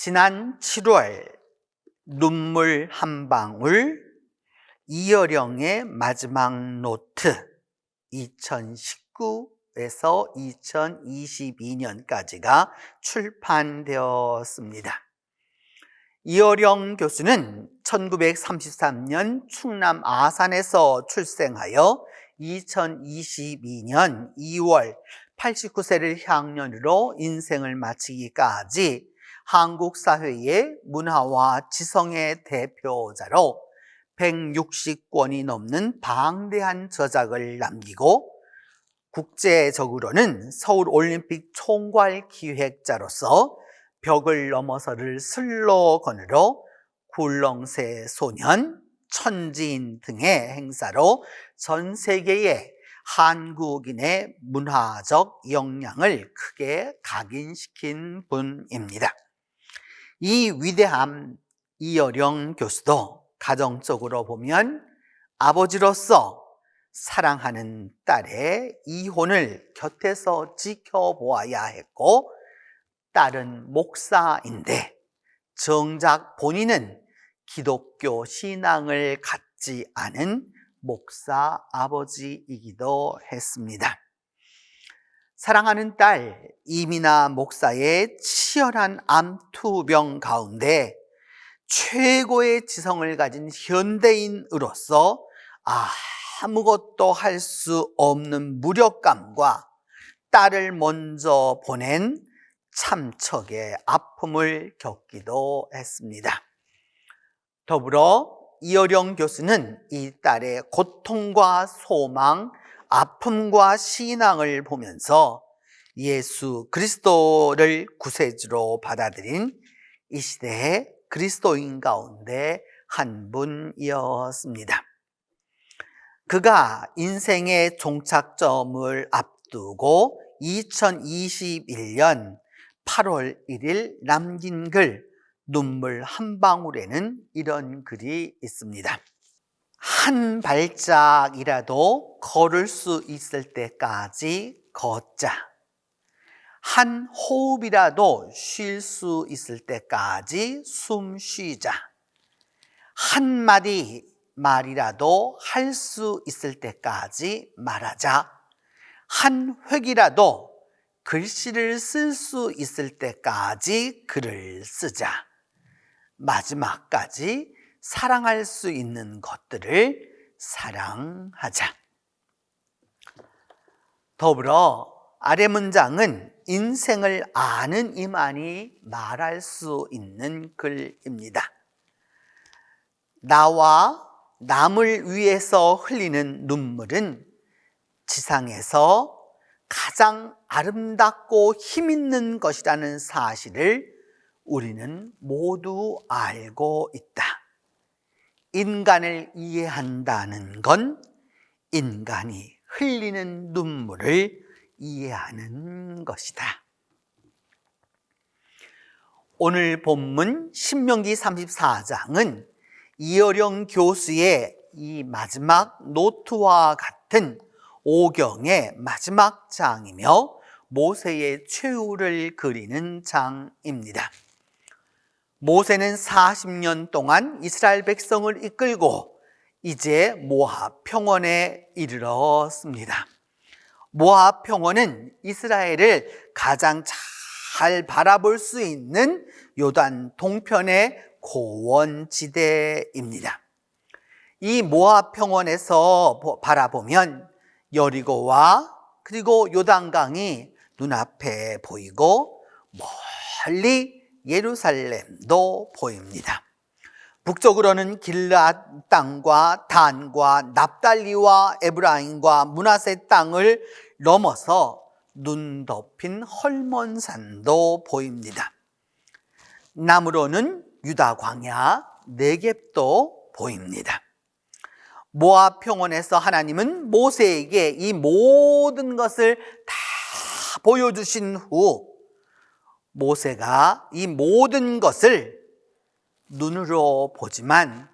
지난 7월 눈물 한 방울 이여령의 마지막 노트 2019에서 2022년까지가 출판되었습니다. 이어령 교수는 1933년 충남 아산에서 출생하여 2022년 2월 89세를 향년으로 인생을 마치기까지 한국 사회의 문화와 지성의 대표자로 160권이 넘는 방대한 저작을 남기고 국제적으로는 서울 올림픽 총괄 기획자로서 벽을 넘어서를 슬로건으로 굴렁쇠 소년, 천지인 등의 행사로 전 세계의 한국인의 문화적 역량을 크게 각인시킨 분입니다. 이 위대한 이여령 교수도 가정적으로 보면 아버지로서 사랑하는 딸의 이혼을 곁에서 지켜보아야 했고 딸은 목사인데 정작 본인은 기독교 신앙을 갖지 않은 목사 아버지이기도 했습니다. 사랑하는 딸 이민아 목사의 치열한 암투병 가운데 최고의 지성을 가진 현대인으로서 아무것도 할 수 없는 무력감과 딸을 먼저 보낸 참척의 아픔을 겪기도 했습니다. 더불어 이어령 교수는 이 딸의 고통과 소망, 아픔과 신앙을 보면서 예수 그리스도를 구세주로 받아들인 이 시대의 그리스도인 가운데 한 분이었습니다. 그가 인생의 종착점을 앞두고 2021년 8월 1일 남긴 글 눈물 한 방울에는 이런 글이 있습니다. 한 발짝이라도 걸을 수 있을 때까지 걷자. 한 호흡이라도 쉴 수 있을 때까지 숨 쉬자. 한 마디 말이라도 할 수 있을 때까지 말하자. 한 획이라도 글씨를 쓸 수 있을 때까지 글을 쓰자. 마지막까지 사랑할 수 있는 것들을 사랑하자. 더불어 아래 문장은 인생을 아는 이만이 말할 수 있는 글입니다. 나와 남을 위해서 흘리는 눈물은 지상에서 가장 아름답고 힘 있는 것이라는 사실을 우리는 모두 알고 있다. 인간을 이해한다는 건 인간이 흘리는 눈물을 이해하는 것이다. 오늘 본문 신명기 34장은 이어령 교수의 이 마지막 노트와 같은 오경의 마지막 장이며 모세의 최후를 그리는 장입니다. 모세는 40년 동안 이스라엘 백성을 이끌고 이제 모압 평원에 이르렀습니다. 모압 평원은 이스라엘을 가장 잘 바라볼 수 있는 요단 동편의 고원 지대입니다. 이 모압 평원에서 바라보면 여리고와 그리고 요단강이 눈앞에 보이고 멀리 예루살렘도 보입니다. 북쪽으로는 길앗 땅과 단과 납달리와 에브라임과 문하세 땅을 넘어서 눈 덮인 헐몬산도 보입니다. 남으로는 유다 광야 네겝도 보입니다. 모압 평원에서 하나님은 모세에게 이 모든 것을 다 보여주신 후 모세가 이 모든 것을 눈으로 보지만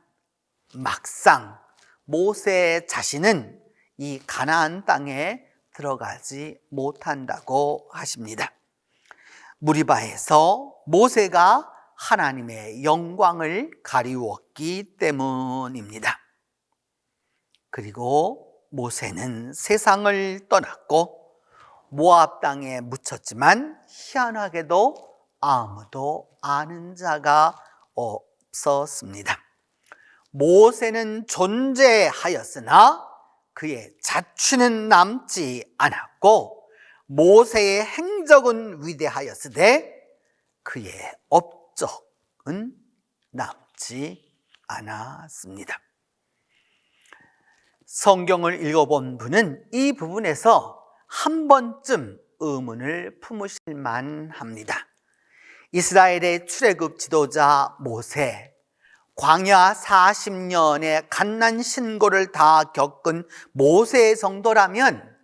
막상 모세 자신은 이 가나안 땅에 들어가지 못한다고 하십니다. 무리바에서 모세가 하나님의 영광을 가리웠기 때문입니다. 그리고 모세는 세상을 떠났고 모압 땅에 묻혔지만 희한하게도 아무도 아는 자가 없었습니다. 모세는 존재하였으나 그의 자취는 남지 않았고 모세의 행적은 위대하였으되 그의 업적은 남지 않았습니다. 성경을 읽어본 분은 이 부분에서 한 번쯤 의문을 품으실 만합니다. 이스라엘의 출애굽 지도자 모세, 광야 40년의 갓난 신고를 다 겪은 모세 정도라면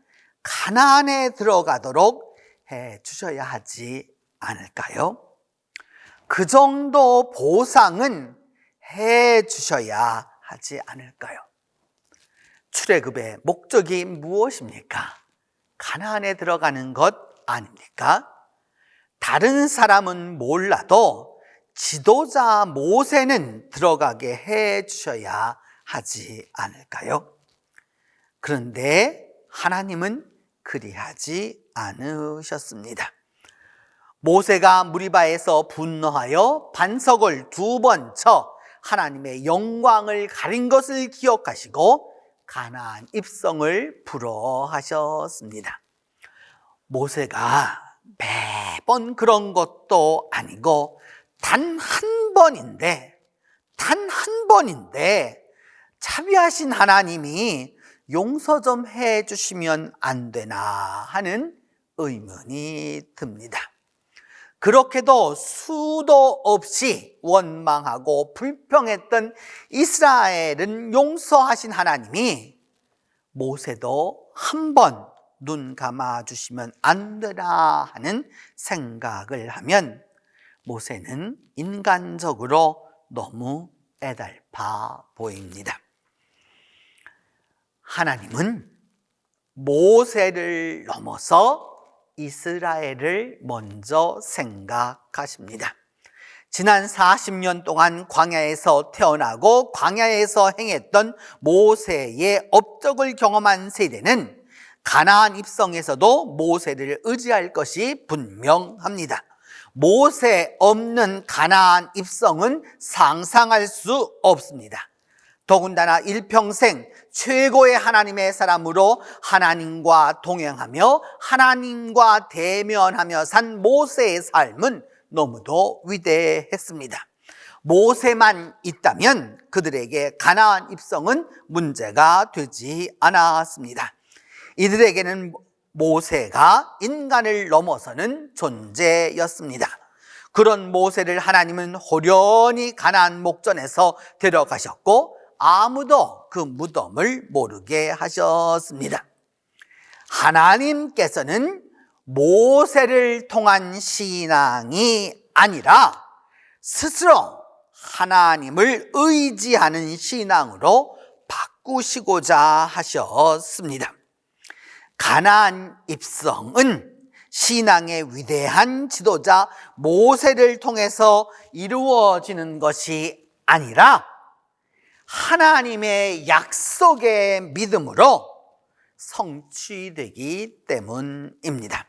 가나안에 들어가도록 해 주셔야 하지 않을까요? 그 정도 보상은 해 주셔야 하지 않을까요? 출애굽의 목적이 무엇입니까? 가나안에 들어가는 것 아닙니까? 다른 사람은 몰라도 지도자 모세는 들어가게 해 주셔야 하지 않을까요? 그런데 하나님은 그리하지 않으셨습니다. 모세가 무리바에서 분노하여 반석을 두 번 쳐 하나님의 영광을 가린 것을 기억하시고 가나안 입성을 불어하셨습니다. 모세가 매번 그런 것도 아니고 단 한 번인데 단 한 번인데 자비하신 하나님이 용서 좀 해 주시면 안 되나 하는 의문이 듭니다. 그렇게도 수도 없이 원망하고 불평했던 이스라엘은 용서하신 하나님이 모세도 한 번 눈 감아 주시면 안 되나 하는 생각을 하면 모세는 인간적으로 너무 애달파 보입니다. 하나님은 모세를 넘어서 이스라엘을 먼저 생각하십니다. 지난 40년 동안 광야에서 태어나고 광야에서 행했던 모세의 업적을 경험한 세대는 가나안 입성에서도 모세를 의지할 것이 분명합니다. 모세 없는 가나안 입성은 상상할 수 없습니다. 더군다나 일평생 최고의 하나님의 사람으로 하나님과 동행하며 하나님과 대면하며 산 모세의 삶은 너무도 위대했습니다. 모세만 있다면 그들에게 가나안 입성은 문제가 되지 않았습니다. 이들에게는 모세가 인간을 넘어서는 존재였습니다. 그런 모세를 하나님은 호련히 가나안 목전에서 데려가셨고 아무도 그 무덤을 모르게 하셨습니다. 하나님께서는 모세를 통한 신앙이 아니라 스스로 하나님을 의지하는 신앙으로 바꾸시고자 하셨습니다. 가나안 입성은 신앙의 위대한 지도자 모세를 통해서 이루어지는 것이 아니라 하나님의 약속의 믿음으로 성취되기 때문입니다.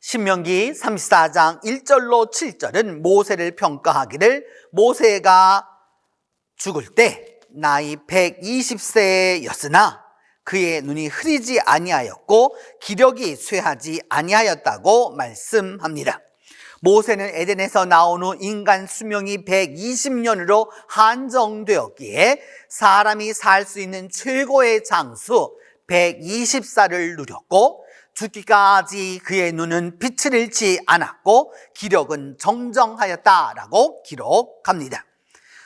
신명기 34장 1절로 7절은 모세를 평가하기를 모세가 죽을 때 나이 120세였으나 그의 눈이 흐리지 아니하였고 기력이 쇠하지 아니하였다고 말씀합니다. 모세는 에덴에서 나온 후 인간 수명이 120년으로 한정되었기에 사람이 살 수 있는 최고의 장수 120살을 누렸고 죽기까지 그의 눈은 빛을 잃지 않았고 기력은 정정하였다라고 기록합니다.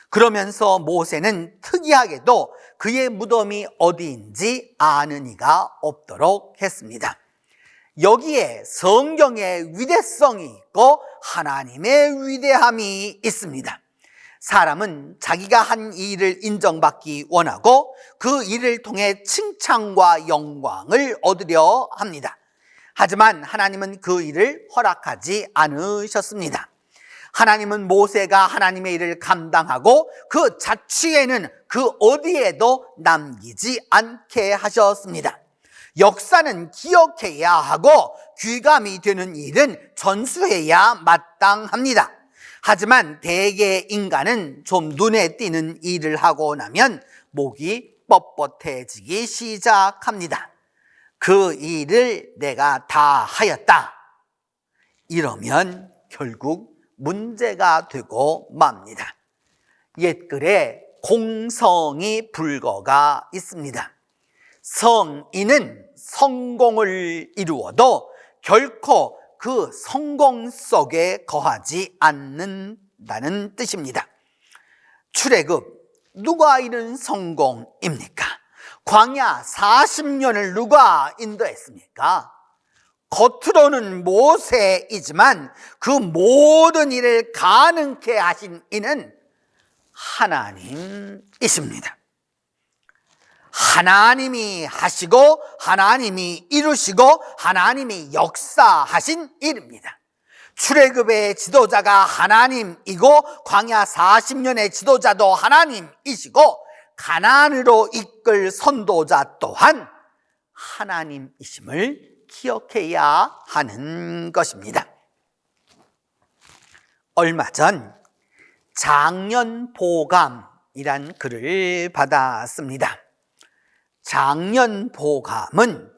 그러면서 모세는 특이하게도 그의 무덤이 어디인지 아는 이가 없도록 했습니다. 여기에 성경의 위대성이 있고 하나님의 위대함이 있습니다. 사람은 자기가 한 일을 인정받기 원하고 그 일을 통해 칭찬과 영광을 얻으려 합니다. 하지만 하나님은 그 일을 허락하지 않으셨습니다. 하나님은 모세가 하나님의 일을 감당하고 그 자취에는 그 어디에도 남기지 않게 하셨습니다. 역사는 기억해야 하고 귀감이 되는 일은 전수해야 마땅합니다. 하지만 대개 인간은 좀 눈에 띄는 일을 하고 나면 목이 뻣뻣해지기 시작합니다. 그 일을 내가 다 하였다. 이러면 결국 문제가 되고 맙니다. 옛글에 공성이 불거가 있습니다. 성인은 성공을 이루어도 결코 그 성공 속에 거하지 않는다는 뜻입니다. 출애굽 누가 이룬 성공입니까? 광야 40년을 누가 인도했습니까? 겉으로는 모세이지만 그 모든 일을 가능케 하신 이는 하나님이십니다. 하나님이 하시고 하나님이 이루시고 하나님이 역사하신 일입니다. 출애굽의 지도자가 하나님이고 광야 40년의 지도자도 하나님이시고 가난으로 이끌 선도자 또한 하나님이심을 기억해야 하는 것입니다. 얼마 전 장년보감이란 글을 받았습니다. 장년보감은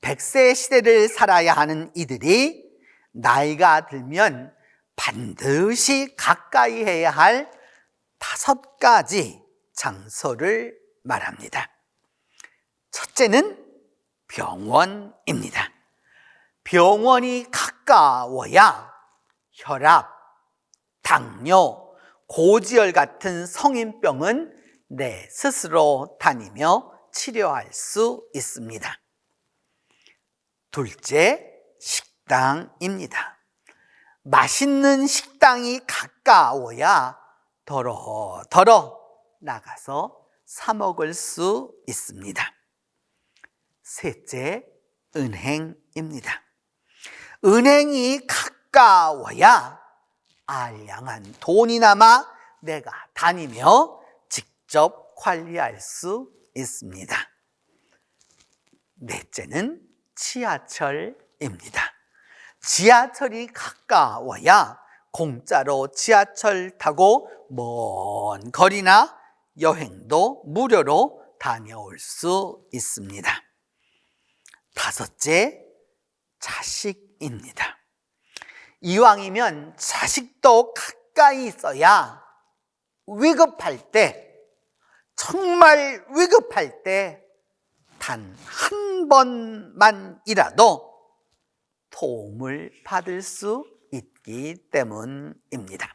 100세 시대를 살아야 하는 이들이 나이가 들면 반드시 가까이 해야 할 다섯 가지 장소를 말합니다. 첫째는 병원입니다. 병원이 가까워야 혈압, 당뇨, 고지혈 같은 성인병은 내 스스로 다니며 치료할 수 있습니다. 둘째, 식당입니다. 맛있는 식당이 가까워야 더러 더러 나가서 사 먹을 수 있습니다. 셋째, 은행입니다. 은행이 가까워야 알량한 돈이 남아 내가 다니며 직접 관리할 수 있습니다. 넷째는 지하철입니다. 지하철이 가까워야 공짜로 지하철 타고 먼 거리나 여행도 무료로 다녀올 수 있습니다. 다섯째, 자식입니다. 이왕이면 자식도 가까이 있어야 위급할 때, 정말 위급할 때, 단 한 번만이라도 도움을 받을 수 있기 때문입니다.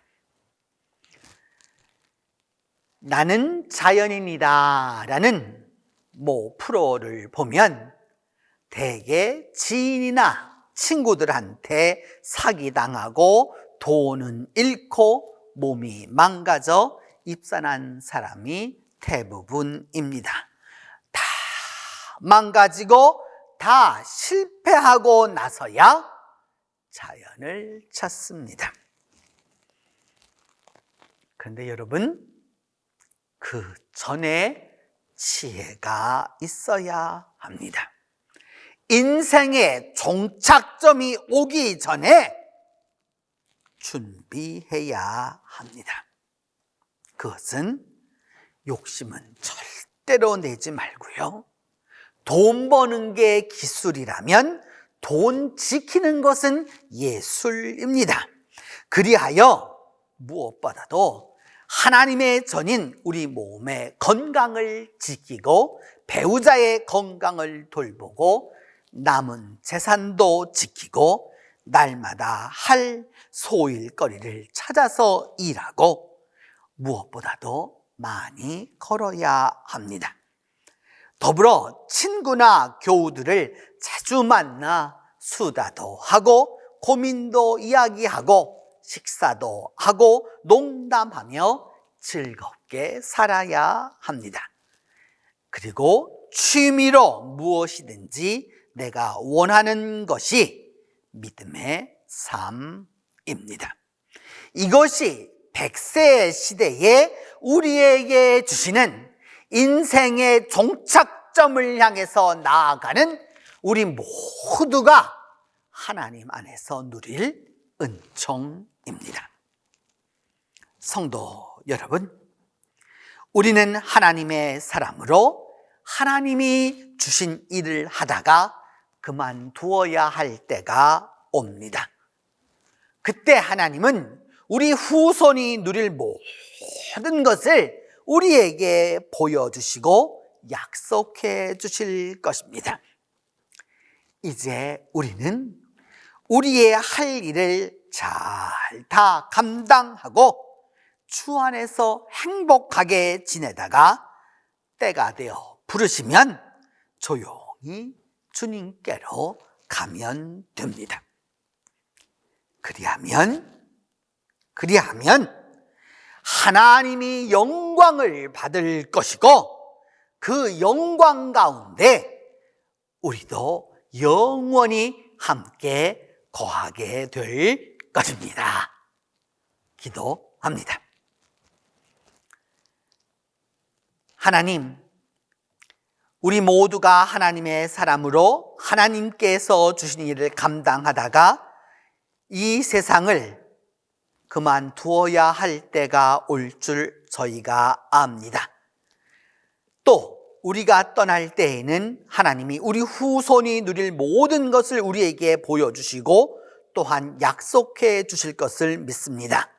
나는 자연인이다 라는 모 프로를 보면 대개 지인이나 친구들한테 사기당하고 돈은 잃고 몸이 망가져 입산한 사람이 대부분입니다. 다 망가지고 다 실패하고 나서야 자연을 찾습니다. 그런데 여러분, 그 전에 지혜가 있어야 합니다. 인생의 종착점이 오기 전에 준비해야 합니다. 그것은 욕심은 절대로 내지 말고요. 돈 버는 게 기술이라면 돈 지키는 것은 예술입니다. 그리하여 무엇보다도 하나님의 전인 우리 몸의 건강을 지키고 배우자의 건강을 돌보고 남은 재산도 지키고 날마다 할 소일거리를 찾아서 일하고 무엇보다도 많이 걸어야 합니다. 더불어 친구나 교우들을 자주 만나 수다도 하고 고민도 이야기하고 식사도 하고 농담하며 즐겁게 살아야 합니다. 그리고 취미로 무엇이든지 내가 원하는 것이 믿음의 삶입니다. 이것이 백세 시대에 우리에게 주시는 인생의 종착점을 향해서 나아가는 우리 모두가 하나님 안에서 누릴 은총입니다. 성도 여러분, 우리는 하나님의 사람으로 하나님이 주신 일을 하다가 그만두어야 할 때가 옵니다. 그때 하나님은 우리 후손이 누릴 모든 것을 우리에게 보여주시고 약속해 주실 것입니다. 이제 우리는 우리의 할 일을 잘 다 감당하고 주 안에서 행복하게 지내다가 때가 되어 부르시면 조용히 주님께로 가면 됩니다. 그리하면, 그리하면 하나님이 영광을 받을 것이고 그 영광 가운데 우리도 영원히 함께 거하게 될 것입니다. 기도합니다. 하나님, 우리 모두가 하나님의 사람으로 하나님께서 주신 일을 감당하다가 이 세상을 그만두어야 할 때가 올 줄 저희가 압니다. 또 우리가 떠날 때에는 하나님이 우리 후손이 누릴 모든 것을 우리에게 보여주시고 또한 약속해 주실 것을 믿습니다.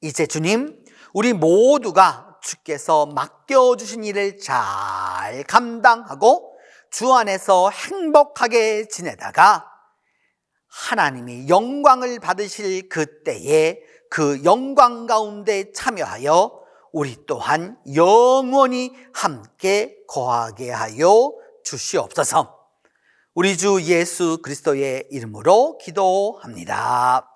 이제 주님, 우리 모두가 주께서 맡겨주신 일을 잘 감당하고 주 안에서 행복하게 지내다가 하나님이 영광을 받으실 그때에 그 영광 가운데 참여하여 우리 또한 영원히 함께 거하게 하여 주시옵소서. 우리 주 예수 그리스도의 이름으로 기도합니다.